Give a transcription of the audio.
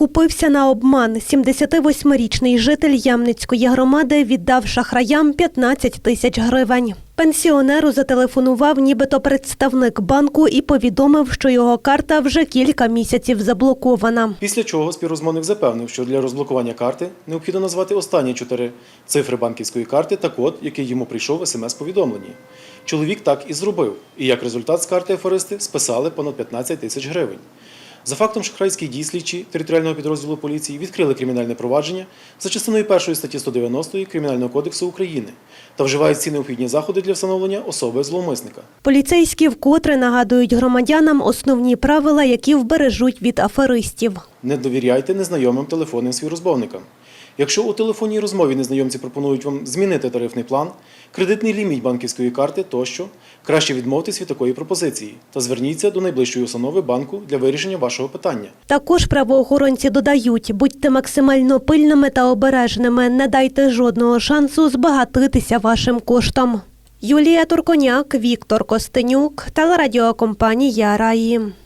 Купився на обман. 78-річний житель Ямницької громади віддав шахраям 15 тисяч гривень. Пенсіонеру зателефонував нібито представник банку і повідомив, що його карта вже кілька місяців заблокована. Після чого співрозмовник запевнив, що для розблокування карти необхідно назвати останні чотири цифри банківської карти та код, який йому прийшов в смс-повідомленні. Чоловік так і зробив, і як результат з карти аферисти списали понад 15 тисяч гривень. За фактом шахрайські дій слідчі територіального підрозділу поліції відкрили кримінальне провадження за частиною 1 статті 190 Кримінального кодексу України та вживають всі необхідні заходи для встановлення особи зловмисника. Поліцейські вкотре нагадують громадянам основні правила, які вбережуть від аферистів. Не довіряйте незнайомим телефонним співрозмовникам. Якщо у телефонній розмові незнайомці пропонують вам змінити тарифний план, кредитний ліміт банківської карти тощо, краще відмовтесь від такої пропозиції та зверніться до найближчої установи банку для вирішення вашого питання. Також правоохоронці додають, будьте максимально пильними та обережними, не дайте жодного шансу збагатитися вашим коштом. Юлія Турконяк, Віктор Костенюк, телерадіокомпанія Раї.